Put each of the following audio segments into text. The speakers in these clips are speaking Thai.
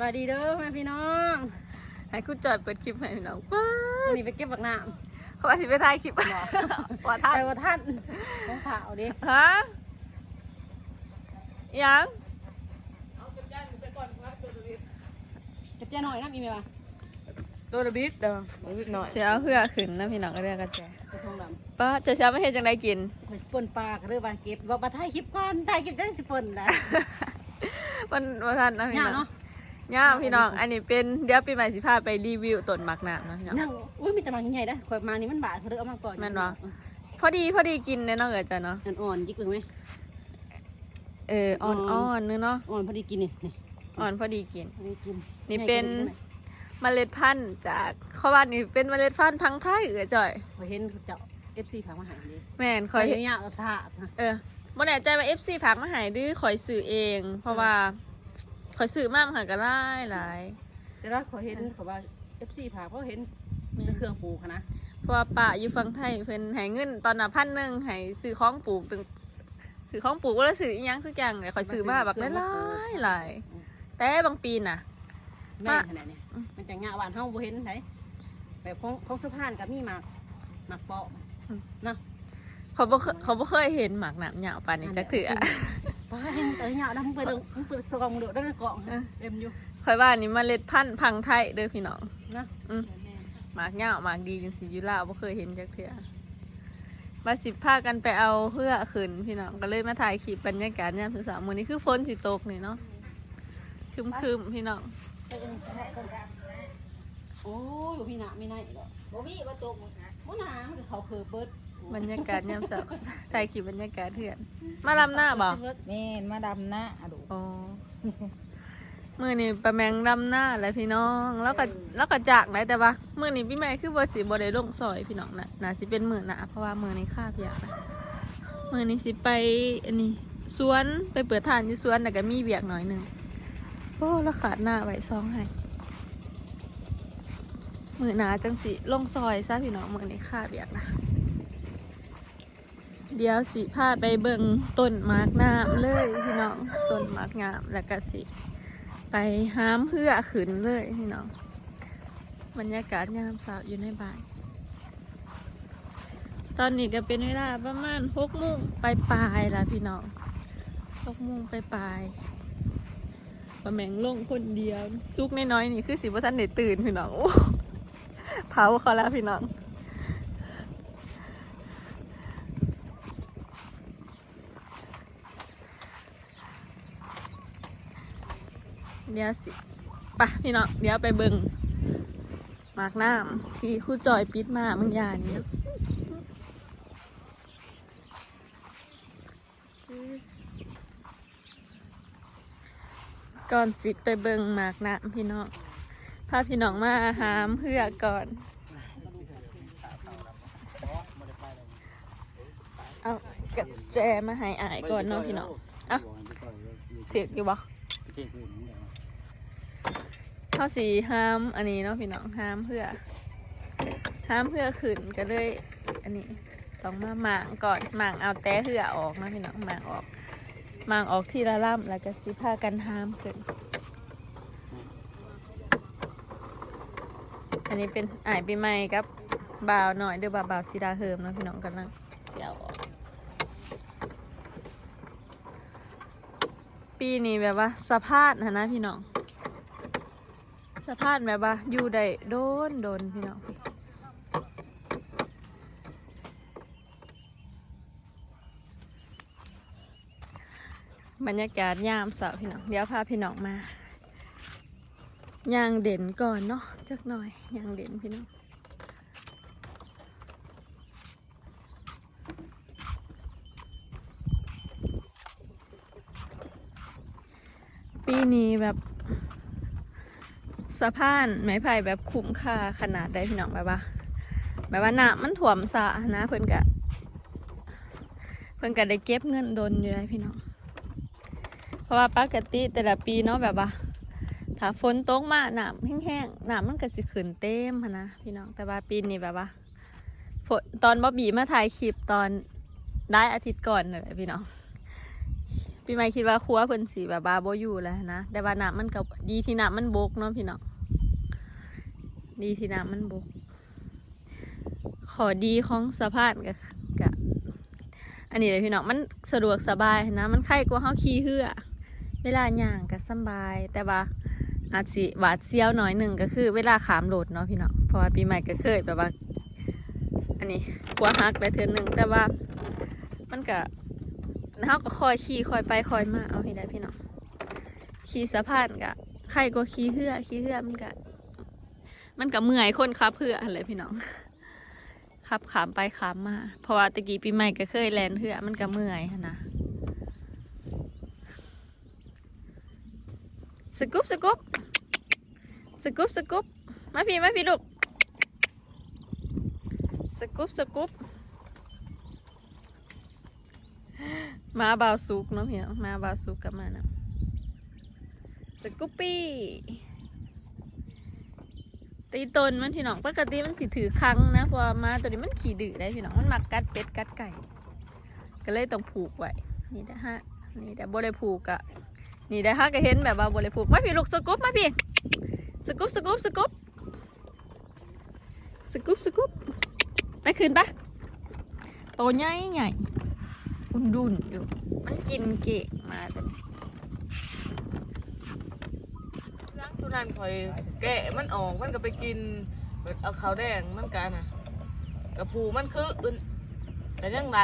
วัสดีเด้อแม่พี่น้องให้กูจอดเปิดคลิปให้พี่น้องว้าวันนี้ไปเก็บบักน้เขาว่าสิไปถ่ายคลิปว่าำท่านไปว่าท่านต้องเผาดิฮะยังเก็บเจ้าหน่อยนะมีไหมวะตัวระบิดเด้อระบิดหน่อยเสียเพื่อขึ้นนะพี่น้องก็เรียกกันแจกระทงดป้าจะเช้าไม่เห็นจังไดกินำไปป่นปลาก็เด้อว่าเก็บว่ามาถ่ายคลิปก่อนถ่ายคลิปจังสิป่นนะมันว่าท่านนะพี่ย่าน้อง เนาะย่าพี่น้อง อันนี้เป็นเดี๋ยวปีใหม่สิพาไปรีวิวต้นหมักน้ำนะพี่น้องนั่งอุ้ยมีแต่มังใหญ่นะข่อยมานี่มันบาดเขาเด้อเอามาก่อนแม่นวะพอดีพอดีกินเนยเนาะเอ๋จ้ะเนาะอันอ่อนยิกเลยไหมเอออ่อนอ่อนๆเนึงเนาะอ่อนพอดีกินนี่นี่อ่อนพอดีกินพอดีกิน นี่เป็นเมล็ดพันธุ์จากเขาว่านี่เป็นเมล็ดพันธุ์พังไทยเอ๋จ่อยข่อยเห็นเจ้า FC ผามาใหายดิแม่นคข่ออยยเห็นยาเอาท่านะเออบ่แน่ใจว่า FC ผักมาใหายดื้อข่อยซื้อเอง เพราะว่า ข่อยซื้อมามันหาก็ได้หลาย แต่ว่าข่อยเห็นเขาว่า FC ผาเพราะเห็นเป็นเครื่องปลูกอะนะเพราะว่าป้าอยู่ฝั่งไทยเพิ่นให้เงินตอนน่ะพันหนึงให้ซื้อของปลูกตึงซื้อของปลูกว่าแล้วซื้ออีหยังสักอย่างเลยข่อยซื้อมาแบบหลายๆหลายแต่บางปีน่ะ แม่นขนาดนี้มันจะงะหวานเฮาบ่เห็นไผแบบของของสุพรรณกับมีหมากหมากเปาะเนาะเขาบ่เคยเขาบ่เคยเห็นหมากหนามยาวปานนี้จักเถื่อ ป้าเห็นแต่หยาดำเปิดเปิดสกองโดดได้ในกล่องเต็มอยู่ข่อยว่านี่เมล็ดพันธุ์พังไทยเด้อพี่น้องนะอืมหมากยาหมากดีจังสิยูลาวบ่เคยเห็นจักเทื่อมาสิบพากันไปเอาเพื่อขึ้นพี่น้องก็เลยมาถ่ายคลิปบรรยากาศยามสาวมือนี้คือฝนสิตกนี่เนาะครึมพี่น้องโอ้ยบ่หนาไม่ไหนหรอกบ่มีว่าตกมึงนะบ่หนามันเขาเคอเบิด บรรยากาศยามสาวถ่ายคลิปบรรยากาศเถื่อน มาลำหน้าบ่แม่นมาดำหน้าอะดูอ๋อมื้อนี้ประแมงลำหน้าแหละพี่น้อง แล้วก็แล้วก็จากไหนแต่ว่ามื้อนี้พี่แม่คือบ่สิบ่ได้ลงซอยพี่น้องน่ะน่าสิเป็นมื้อหน้าเพราะว่ามื้อนี้คาบยากนะมื้อนี้สิไปอันนี้สวนไปเปิดทานอยู่สวนแต่ก็มีเบียกหน่อยหนึงโอ้แล้วขาดหน้าไว้ซองให้มื้อหน้าจังสิลงซอยซะพี่น้องมื้อนี้คาบยากนะ เดี๋ยวสิพาไปเบิ่งต้นมากน้ำเลยพี่น้องต้นมากงามแล้วก็สิไปห้ามเพื่อขึ้นเลยพี่น้องบรรยากาศยามเช้าอยู่ในบ้าน ตอนนี้ก็เป็นเวลาประมาณหกโมงไปปลายละพี่น้องหกโมงไปลายปลายประแมงลงคนเดียวซุกน้อยๆนี่คือสิบ่ทันได้ตื่นพี่น้องโอ้เผาเขาแล้วพี่น้อง เดี๋ยวสิปะพี่น้องเดี๋ยวไปเบิงหมากน้ำที่คู่จอยปิดมาบางอย่านี้ก่อนสิไปเบิงหมากน้ำพี่น้องพาพี่น้องมาหามเพื่อก่อน เอากระแจมาให้อายก่อนเนาะพี่น้อง เอาเสียกอยู่บ่ เข้าสีห้ามอันนี้เนาะพี่น้องห้ามเพื่อห้ามเพื่อขึ้นก็เลยอันนี้ต้องมาหมางก่อนหมางเอาแต่เพื่อออกนะพี่น้องหมางออกหมางออกที่ละล่ำแล้วก็สิพากันห้ามขึ้น อันนี้เป็นอ่ายปีใหม่กับบ่าวหน่อยเดือบ่าวบ่าวสีดาเฮิมนะพี่น้องกันลังเสียวออกปีนี้แบบว่าสะพานนะนะพี่น้อง สะพานแบบว่าอยู่ได้โดนโดนพี่น้องบรรยากาศยามเสาร์พี่น้องเดี๋ยวพาพี่น้องมาย่างเด่นก่อนเนาะจักหน่อยย่างเด่นพี่น้องปีนี้แบบ สะพานไม้ไผ่แบบคุ้มค่าขนาดได้พี่น้องแบบว่า แบบว่าน้ำมันถ่วมสะนะเพิ่นกะเพิ่นกะได้เก็บเงินโดนอยู่เลยพี่น้อง เพราะว่าปกติแต่ละปีเนาะแบบว่าถ้าฝนตกมาน้ำแห้งๆน้ำมันก็สิขึ้นเต็มนนะพี่น้องแต่ว่าปีนี้แบบว่าฝนตอนบ๊อบบี้มาถ่ายคลิปตอนได้อาทิตย์ก่อนเลยพี่น้อง ปีใหม่คิดว่าครัวเพิ่นสีแบบบาโบอยู่แล้วนะ แต่ว่าน้ำมันกับดีที่น้ำมันบกเนาะพี่น้องดีที่น้ำมันบก ขอดีของสะพานกับกับอันนี้เลยพี่น้องมันสะดวกสบายนะมันใครกว่าเฮาขี่เหือเวลาย่างก็สบาย แต่ว่าอาจสิหวาดเสียวหน่อยหนึ่งก็คือ เวลาขามโหลดเนาะพี่น้องเพราะว่าปีใหม่ก็เคยแบบว่า อันนี้กลัวฮักเลยเทือนหนึ่งแต่ว่ามันก็ เฮาก็คอยขี่คอยไปคอยมาเอาให้ได้พี่น้องขี่สะพานก็ใครก็ขี่เหื่อขี่เหื่อมันก็มันก็เมื่อยคนขับเหื่ออะไรพี่น้องขับขามไปขามมาเพราะว่าตะกี้ปีใหม่ก็เคยแลนเหื่อมันก็เมื่อยนนะสกุปสกุปสกุปสกุปมาพี่มาพี่ลูกสกุปสกุป มาบาวซุกเนาะพี่เนาะมาบาวซุกกับมานะสกุปปี้ตีตนมันพี่น้องปกติมันสิถือครั้งนะเพราะมาตัวนี้มันขี่ดื้อได้พี่น้องมันมักกัดเป็ดกัดไก่ ก็เลยต้องผูกไว้นี่ได้ฮะนี่แต่บ่ได้ผูกอะนี่ได้ฮะก็เห็นแบบว่าบ่ได้ผูกมาพี่ลูกสกุปมาพี่สกุปสกุปสกุปสกุปสกุปไปคืนปะโตใหญ่ใหญ่ ดุนอยู่ มันกินเกะมาแต่ล้างตัวนั้นคอยแกะมันออกมันก็ไปกินเบิดเอาขาวแดงมันกันนะกระปูมันคืออื่นแต่ยังไร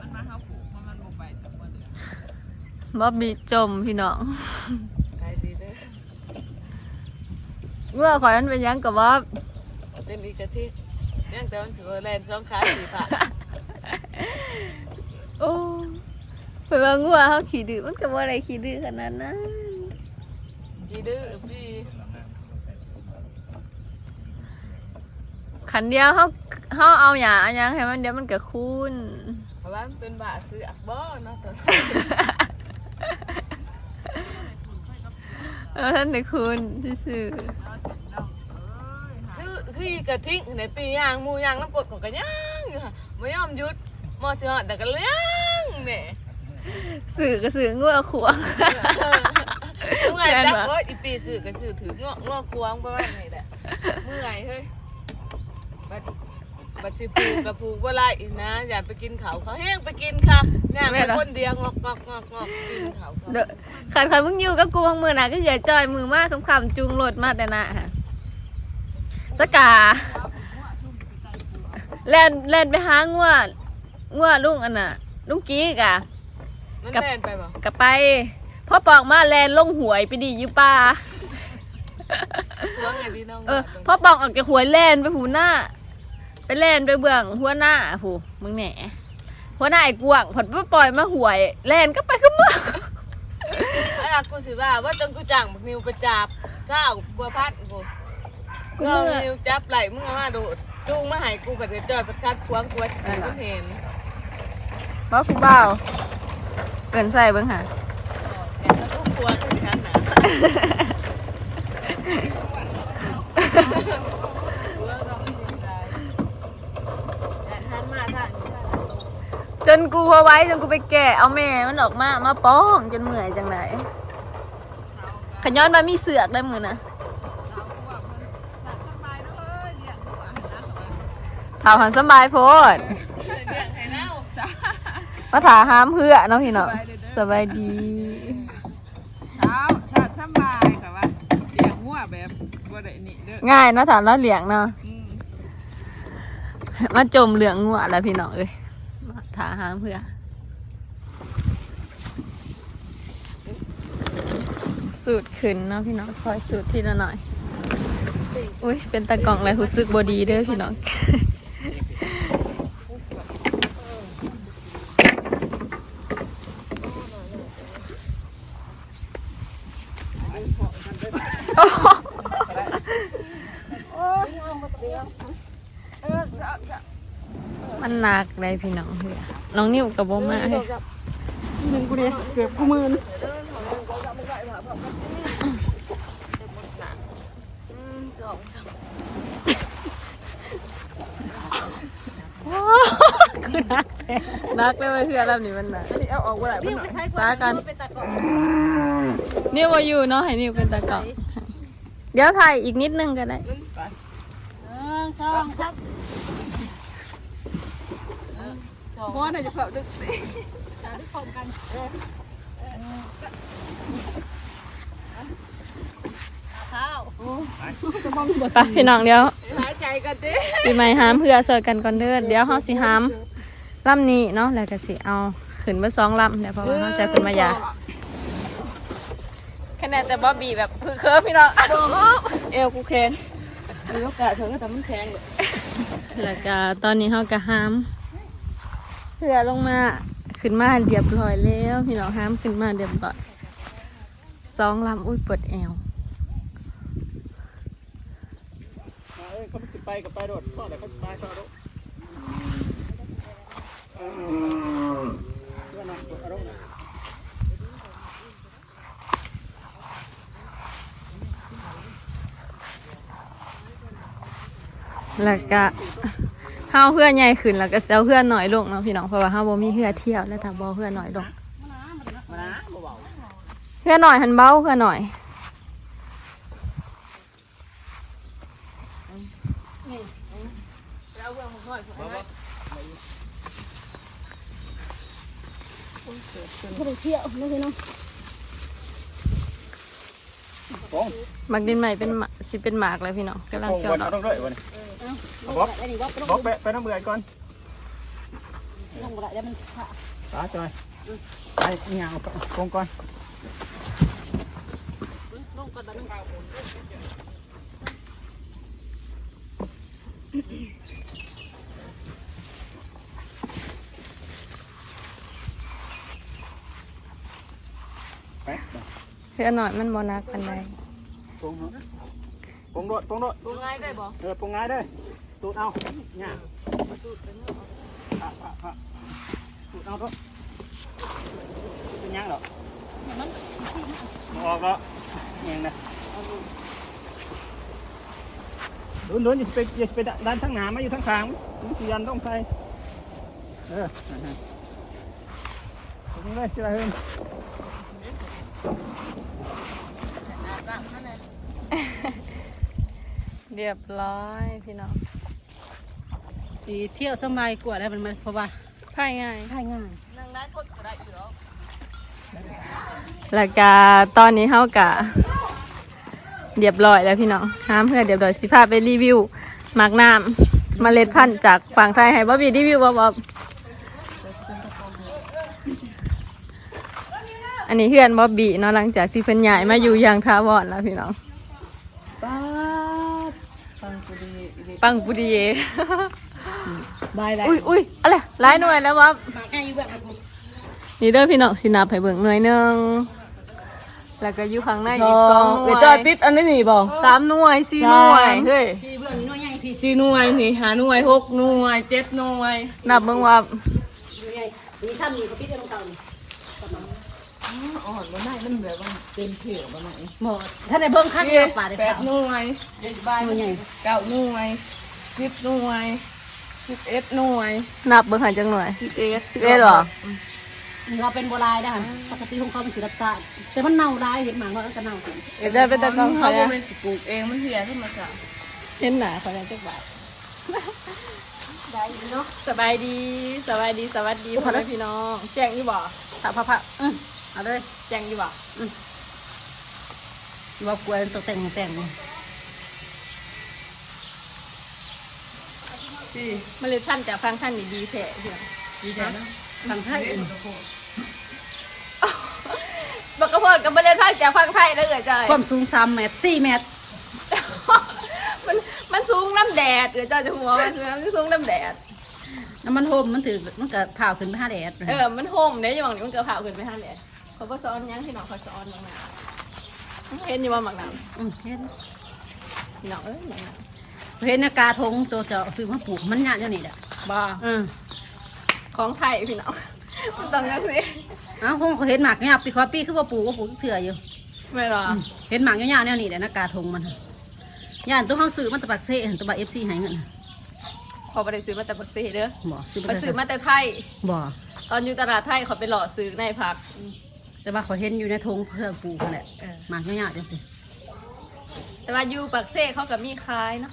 มันมาเฮาผูกมันมันบ่ไปสักวันเดือนบ๊อบบี้จมพี่น้องใครดีเด้อเมื่อขอยมันเป็นหยังกับว่าเล่นอีกกะทิยังแต่มันถือว่าแลนสองขาสี่ขา โอ้เผื่อว่างัวเขาขี่ดื้อมันก็บ่อะไรขี่ดื้อขนาดนั้นดีดื้อพี่ขันเดียวเขาเขาเอาหยาเอาหยังให้มันเดี๋ยวมันก็คุ้นเพราะว่ามันเป็นบาซื้ออักบ่เนาะตอนเออท่านได้คุ้นซื่อคือคือกะทิ้งในปีย่างหมูย่างน้ำกรดของกะย่างอยู่ค่ะไม่ยอมหยุดม อเชือแต่ก็เลี้ยงเนี่ยสื่อก็สื่องัวขวางเมื่อยจักเอ้ยอีปีสื่อก็สื่อถืองาะเงาะควงประมาณนี้แหละเมื่อยเฮ้ยบัดบัดสิผูกกับผูกว่าไรอีนะ อย่าไปกินเขาเขาแห้งไปกินค่ะเนี่ยไปคนเดียวงอกงอกงอกงอกกินเขาเขาเด้อขันขันมึงอยู่กับกูบางมือนะก็อย่าจอยมือมากคำๆจูงรถมาแต่นะฮะสกาแลนแลนไปหางัว งัวลุงอันน่ะลุงกี้กะมันกับแน่นไปบ่กะไปพ่อปองมาแลนลงหวยไปดีอยู่ป่าควงไงพี่น้องเออพ่อปองออกจากหวยแลนไปหูหน้า ไปแลนไปเบื้องหัวหน้าหูมึงแหน่หัวหน้าไอ้กวางผลปล่อยมาหวยแลนก็ไปก็เมืองไอ้อากูสิว่าว่าจงกูจังบักนิวประจับข้าวกลัวพัดกูกูก็เมื่อยนิวจับไหลมึงเอามาดูดจูงมาใหายกูแบบจอยประคัดควงกูว่ากูเห็น ว่าผู้บ่าวเกินใส่เบิ้งค่ะแกก็กลัวขึ้นชั้นนะทันมาท่านจนกูพอไว้จนกูไปแกะเอาแม่มันออกมามาป้องจนเมื่อยจังไหนขย้อนมามีเสือกได้มือนะถามหันสบายโพด เรียกให้เล่า มาถาหามเพื่อเนาะพี่เนาะสบายดีเช้าชาติสบายค่ะว่าเลี้ยงงัวแบบบ่ได้นี่เด้อง่ายเนาะถามแล้วเหลียงเนาะอืมมาจมเหลืองงัวแล้วพี่น้องเอ้ยมาถาหามเพื่อสูตรขึ้นเนาะพี่น้องคอยสูตรทีละหน่อย อุ้ยเป็นตะกล่องอะไรรู้สึกบดีเด้อพี่น้อง มันหนักเลยพี่น้องเพื่อน้องนิ้วกับโบมาเฮ้ยมึงกูเนี่ยเกือบกูหมื่นคือหนักนักเลยเว้ยเพื่อนลำนี้มันน่ะอันนี้เอาออกบ่ได้นี่เพิ่นไปน่ะใช้สากันเป็นตะกอนนิวบ่อยู่เนาะให้นิวเป็นตากล้องเดี๋ยวถ่ายอีกนิดนึงก็ได้หนึ่งสองสาม บ่น่าจะเผาดึกสามที่พร้อมกันข้าวไปพี่น้องเดี๋ยวหายใจกันดิปีใหม่หามเพื่อสวยกันก่อนเด้อเดี๋ยวเฮาสิหามลำนี้เนาะแล้วก็สิเอาขึ้นมาสองลำเดี๋ยวเพราะว่าเฮาจะขึ้นมายาคะแนนแต่บ๊อบบี้แบบคือเคิร์ฟพี่น้องเอวกูแข็งมีโอกาสเธอก็ทำมันแข็งเลยแล้วก็ตอนนี้เฮาก็หาม เพื่อลงมาขึ้นมาเรียบร้อยแล้วพี่น้องหามขึ้นมาเรียบร้อยสองลำอุ้ยปวดแอวเอ้ยเขาสิไปกับไปโดดพ่อแต่เขาสิไปพ่อโดดเพื่อนน่ะเอะแล้วก็ เฮาเพื่อนใหญ่ขึ้นแล้วก็เอาเพื่อนหน่อยลงเนาะพี่น้องเพราะว่าเฮาบ่มีเพื่อเที่ยวแล้วถ้าบ่เพื่อนหน่อยลงมานะบ่เบาเพื่อนหน่อยหันเบ้าเพื่อนหน่อยแล้วเพื่อนมึงค่อยผมให้ไม่ได้เที่ยวไม่ใช่น้องมักดินใหม่เป็นหมาสิเป็นหมากเลยพี่น้องกำลังโป่งเกี่ยบวนดอก ต้องด้วยวันนี้บอกไอ้นี่บอกบอกไปไปน้ำเบื่อก่อนลงบ่ได้แล้วมันขาดตาจอยไปเนี่ยเอาโป่งก่อนลงก่อนแบบนึงไปเพื่อนหน่อยมันบ่นักกันใดโป่งโป่งโดดโป่งโดดดูง่ายได้บ่เออโป่งง่ายเด้อ ตูดเอาเนี่ยสูดเป็นเนื้อปะตูดเอาทุกเป็นยังหรอกออกแล้วยังนะโดนโดนอย่าไปอย่าไปดันทั้งหนามาอยู่ทั้งขางมันสิยันต้องใส่เออตรงนี้เลยสิละเฮิมเรียบร้อยพี่น้อง สีเที่ยวสบายกว่าแล้วมันมันเพราะว่าพายง่ายง่ายง่ายนางนั้นคนก็ได้อยู่แล้วแล้วก็ตอนนี้เฮากะเรียบร้อยแล้วพี่น้องห้ามเพื่อนเรียบร้อยสิพาไปรีวิวหมากน้ำเมล็ดพันธุ์จากฝั่งไทยให้บ๊อบบี้รีวิวบ๊อบบ๊อบอันนี้เพื่อนบ๊อบบี้เนาะหลังจากที่เพิ่นย้ายมาอยู่อย่างทาวรแล้วพี่น้องป้าฟังกูดีปังปุดีเย บายได้อุ้ยอุ้ยอะไรหลายหน่วยแล้วบ๊อบมาง่ายอยู่แบบนี่เด้อพี่น้องสินับให้เบิ่งหน่วยหนึงแล้วก็อยู่ข้างในอีกสองหน่เดี๋วยวยจอยติดอันนี้นี่บ่สามหน่วยสี่หน่วยเฮ้ยพี่เบื้องนี้น้อยใหญ่พี่สี่หน่วยนี่หาหน่วยหกหน่วยเจ็ดหน่วยนับเบิ่งว่าน้อยใหญ่นี่ถ้ามีก็พี่จะลงเก่านี่อ่อนมันได้มันแบบว่าเต็มเขียวมันไหนหมดถ้าได้เบิ่งคักเจ็เดียดวป่าได้แปเปล่าดหน่วยเจ็ดใบน้อยใหญ่เก้าหน่วยสิบหน่วย สิบเอ็ดหน่วยนับเบิ่งหาจังหน่วยสิบเอ็ดสิบเอ็ดเหรอเราเป็นโบราณนะคะปกติของเขาเป็นสีรับตาแต่มันเน่าได้เห็นหมาว่าก็เน่าจริงเดี๋ยวได้เป็นตะกร้องเขาเขาบ่เนี่ยเป็นสิปลูกเองมันเสียขึ้นมาจ้ะเห็นหนาเขาเนี่ยจักบาทได้เนาะสบายดีสบายดีสวัสดีพ่อแม่พี่น้อง แจ้งอยู่บ่ถ้าพระพระอืมเอาเลยแจ้งอยู่บ่ว่ากล้วยตกแต่งแต่ง สี่เมล็ดพันธุ์จากฟังท่านนี่ดีแท้เพียงดีแท้นะทางไทยอื่นบักกระโพดกับเมล็ดพันธุ์จากฟังไทยได้อเอ่ยจ้อยความสูงสามเมตรสี่เมตรมันมันสูงน้ำแดดเดี๋ยวจ้อยจะหัวมันมันสูงน้ำแดดน้ำมันโฮมมันถือมันก็ผ่าขึ้นไปห้าแดดเออมันโฮมเนี่ยอยู่หวังนี้มันเกิดผ่าขึ้นไปห้าแดดเขาก็ซ้อนยังพี่น้องเขาซ้อนลงมาเห็นอยู่ว่าหมักน้อืมเห็นำพี่น้องเอ้ยหมักน้ เห็นนากาทงตัวเจะซื้อมาปลูกมันยากเจ้านี่แหละำบ้าอืมของไทยพี่น้องมันต้องยังสิเอ้าคงเขาเห็นหมากเนี่ยปีคอปีคือว่าปลูกว่าปลูกเถื่ออยู่ไม่หรอเห็นหมากยาวๆแนวนี้แหละนากาทงมันย่านตัวเขาซื้อมันตะบักเซ่ตัวบักเอฟซีหายเงินคเขาไปได้ซื้อมาแต่ปักเซ่เด้อบ่ซื้อไปซื้อมาแต่ไทย บ่ตอนอยู่ตลาดไทยเขาไปหล่อซื้อในผัก แต่ว่าเขาเห็นอยู่ในธงเพื่อปลูกนั่นแหละเออ หมากยากๆจังซี่ แต่ว่าอยู่ปักเซ่เขากับมีคล้ายเนาะ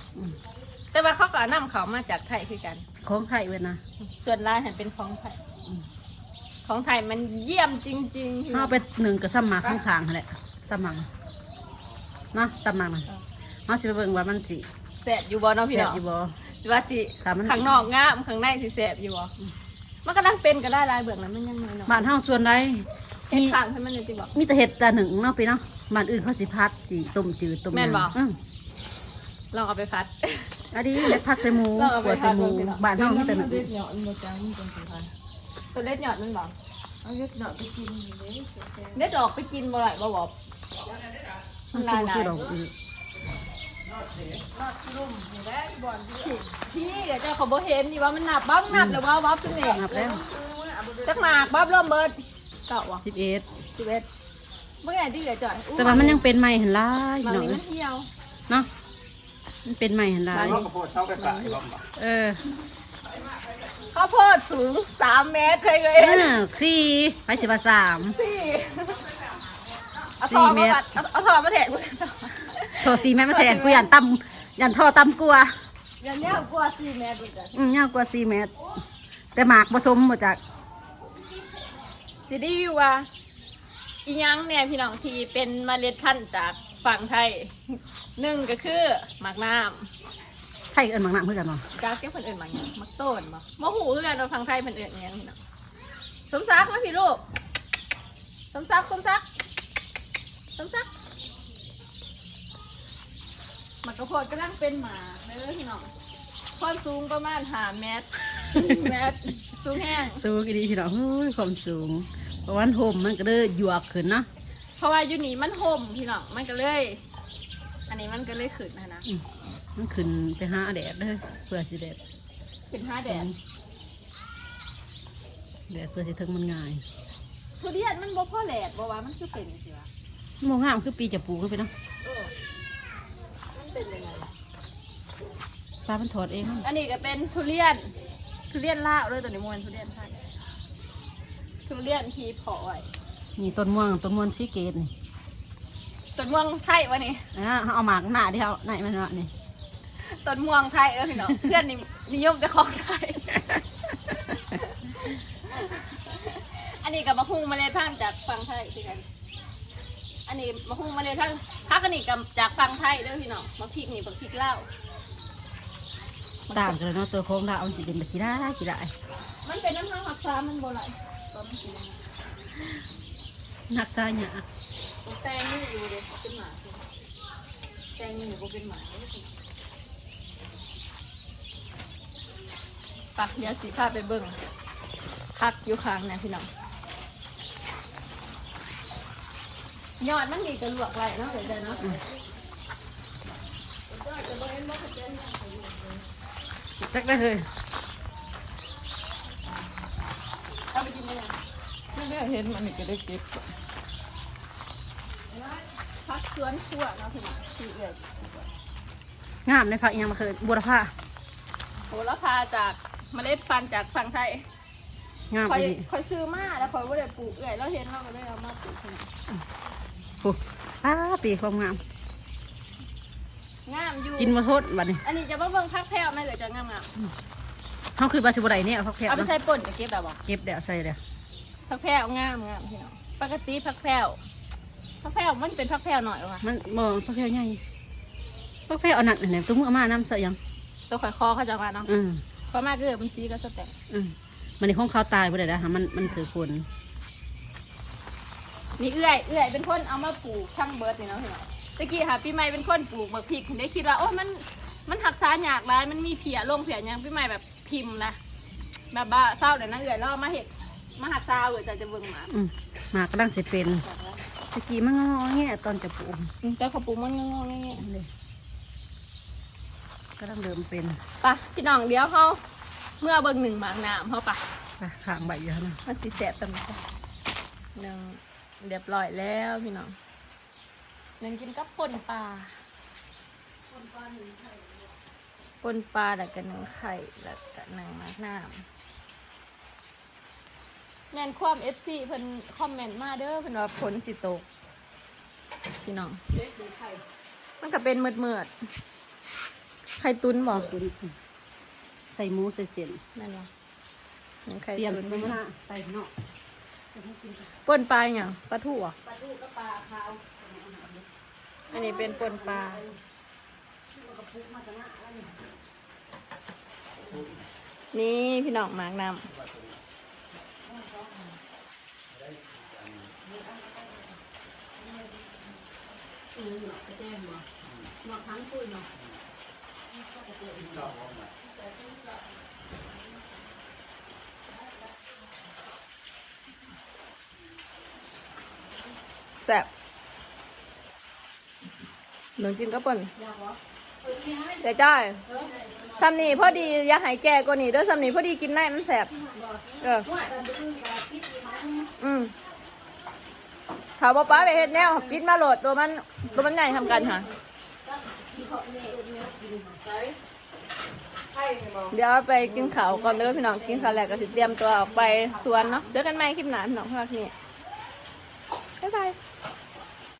แต่ว่าเขาก็เอานำเขามาจากไทยคือกัน ของไทยเว้ยนะส่วนลายเห็นเป็นของไทยของไทยมันเยี่ยมจริงๆเฮาไปหนึ่งกับซ้ำหมากข้างๆนั่นแหละซ้ำหมากเนาะซ้ำหมากน่ะเฮาสิไปเบิ่งว่ามันสิแสบอยู่บ่เนาะพี่แซ่บเนาะอยู่บ่ว่าสิถ้ามันข้างนอกงามข้างในสิแสบอยู่บ่มันก็ลังเป็นก็ได้ลายเบื้องนั้นมันยังน้อยเนาะบ้านเฮาส่วนใด เห็ดมีข้างให้มันอยู่ติบอก มีแต่เห็ดแต่หนึ่งเนาะพี่เนาะบ้านอื่นเขาสิพัดสิต้มจืดต้มแม่นบ่ยำอืมลองเอาไปพัด อันนี้เห็ดผักใส่หมูลองเอาไปกัวใส่พัดหมูเบิ่งพี่เนาะบ้านเฮามีแต่หนึ่ง เล็ดเหยาะมันบ่จังมันจังสิพันตัวเล็ดหยอดมันบอกเอาเล็ดเหยาะไปกินอยู่เด้เล็ดออกไปกินบ่ได้บ่บอกมันคือคือดอกอื่นพี่เดี๋ยวเจ้าเขาบ่เห็นนี่ว่ามันหนับบ้านับหรือว่าบ๊อบเป็นเองนับแล้วจักหมากบ๊อบเริ่มเบิด เก่าวะสิบเอ็ดสิบเอ็ดเมื่อไงที่เดี๋ยวจอดแต่ว่ามันยังเป็นใหม่เห็นหลายบาพี่งน้องนี้เอ้มัยนเหี่ยวเนาะมันเป็นใหม่เห็นหลายเขาก็โพดเขาไปขายบ่บ่เออข้าวโพดสูงสามเมตรเคยเลยเออสี่ไปสิบาสาม สี่เอาสี่ทอเมมาตรบัดเอาเอาทอมาแทนกูโทรสี่แม่มาแทนกูยันต่ำยันท่อต่ำกลัวาอย่างเนี้ยกลัวสี่เมตรดูจ้ะอืมยาวกว่าสี่เมตร แต่หมากผสมมาจาก สิไดีอยู่ว่าอีหยังเนี่ยพี่น้องที่เป็นเมล็ดพันธุ์จากฝั่งไทยหนึ่งก็คือหมากน้ไทยเอิญหมากหนักเพื่อกันบ่ำกาเก็บคนอื่นหมากหยังหมากต้นบ่มะหูคือกันเราฝั่งไทยเป็นอื่นอิหยังพี่น้องสมศักดิ์มาพี่ลูกสมศักดิ์สมศักดิ์สมศักดิ์หมากกระโพดกำลังเป็นหมาเลยพี่น้องความสูงประมาณหาเมตร เมตร สูงแห้งสูงอีดีพี่น้องเฮ้ยความสูงเพราะวันโฮมมันก็เลยหยวกขึ้นเนาะเพราะว่าอยู่นี่มันห่มพี่น้องมันก็เลย อันนี้มันก็เลยขึ้นนะนะมันขึ้นไปหาแดดเลยเพื่อสิแดดขึ้นห้าแดดแดดเพื่อสิถึงมันง่ายทุเรียนมันบ่พ่อแหลดบ่ว่ามันคือเป็นสิวะโมงามคือปีจะปลูกขึ้นไปเนาะเออมันเป็นยังไงปลามันถอดเอง อันนี้ก็เป็นทุเรียน ทุเรียนลาวเลยตัวนี้มวนทุเรียนไทยทุเรียนที่เพาะไว้นี่ต้นม่วงต้นม่วงชีเกตนี่ต้นม่วงไทยวะนี่อ่าเอาหมากหน้าที่เขาไหนมันวะนี่ต้นม่วงไทยเออพี่น้อง เพื่อนนี่นิยมจะของไทย อันนี้กับมะฮุงเมล็ดพันธุ์จากฝั่งไทยคือกัน อันนี้มะฮุงเมล็ดพันธุ์พักอันนี้กับจากฝั่งไทยเด้อพี่น้องมะพริกนี่มะพริกลาว ต่างกันเลยเนาะตัวโค้งดาวมันสิเป็นแบบกี่ได้กี่ได้มันเป็นน้ำมันหักษามันโบราณตอนมันกินนักซ่าเนี่ยแตงนี่อยู่เลยเป็นหมาสิแตงนี่บ่เป็นหมาเลยสิปักเดี๋ยวสีผ้าไปเบิ่งพักอยู่ข้างนะพี่น้องยอดมันดีจะลวกไรเนาะเดี๋ยวจะเนาะ จักได้เลยเอาไปกินได้ยังไม่ได้เห็นมันนี่ก็ได้เก็บพักสวนครัวเนาะพี่น้องที่เอ่ยงามในผักอีหยังมาเคยบัวผ้าโหระพาจากเมล็ดพันธุ์จากฝั่งไทยงามคอยอีดีคอยซื้อมาแล้วคอยว่าได้ปลูกเอ่ยแล้วเห็นเราก็เลยเอามาปลูกให้โอ้อ้าปีความงาม งามอยู่ กินมาโทษบัดนี้อันนี้จะมาเบิ่งพักแพรวไหมเดี๋ยวจะงามงามเขาคือบาสิบไรเนี่ยเขาแค่ๆเอาไปเนาะใส่ป่นกับเก็บแบบบอกเก็บเดี๋ยวใส่เดี๋ยวพักแพรวงามงามพี่น้องปกติพักแพรวพักแพรวมันเป็นพักแพรวหน่อยว่ะมันบ่พักแค่ใหญ่พักแค่เอาหนักหน่อยตุ้มเอามาน้ำเสียยังตัวข่อยคอเขาจะมาเนาะอืมเพราะมากคือมันซีก็สแต็กอืมมันในห้องเขาตายไปเลยนะมันมันถือคนนี่เอื้อยเอื้อยเป็นคนเอามาปลูกทั้งเบิร์ดนี่เนาะพี่น้อง ตะกี้ค่ะพี่ใหม่เป็นคนปลูกบักพริกได้คิดว่าโอ้มันมันหักษาหยากร้ายมันมีเพียลงเพียหยังพี่ใหม่แบบพิมพ์นะแบบว่าเศร้าเดี๋ยวนะเอื้อยแล้วเอามาเห็ดมาหักษาเอื้อยจะจะเบิ่งหมาอืมหมากกำลังสิเป็นตะกี้มันงอๆเงี้ยตอนจะปลูกอืมแต่เขาปลูกมันงงๆง่ายเลยกำลังเริ่มเป็นๆปะพี่น้องเดี๋ยวเขาเมื่อเบิ่งหนึ่งหมากน้ำเขาปะไปข้างใบเยอะนะมันสีแสบตำจ้ะหนึ่งเรียบร้อยแล้วพี่น้อง หนึ่งกินกับป่นปลาปนปลาแล้วก็หนึ่งไข่แล้วก็หนึ่งมะนาวแม่นความ FC เพิ่นคอมเมนต์มาเด้อเพิ่นว่าฝนสิตกพี่น้องเด็กดูไข่มันก็เป็นเมือดเมือดๆไข่ตุ้นบอกตุนใส่หมูใส่เส้นนั่นวะหนึ่งไข่เตรียมตุ้นไว้มาไปเนาะปนปลาอย่างปลาทู่อะปลาทูกับปลาขาว อันนี้เป็นปนปลานี่พี่น้องหมากน้อืมเนาะกระแจมบ่เนาะทั้งปุ้ยเนาะแซ่บ หนูกินก็ปนอยากบ่เออมีให้เดี๋ยวจ้อยซัมนี่พอดีอย่าใหายแก่กว่านี้เด้อซัมนี่พอดีกินได้มันแซ่บเออว่าแต่ดื้อกับพิษอีกมั้งอืมถามว่าป้าไปเฮ็ดแนวปิดมาโหลดตัวมันตัวมันใหญ่ทำกันค่ะไข่เนี่ยบอกเดี๋ยวไปกินข้าวก่อนเลยพี่น้องกินข้าวแล้วก็สิเตรียมตัวออกไปสวนเนาะเจอกันใหม่คลิปหน้าพี่น้องพาคนี้บ๊ายบาย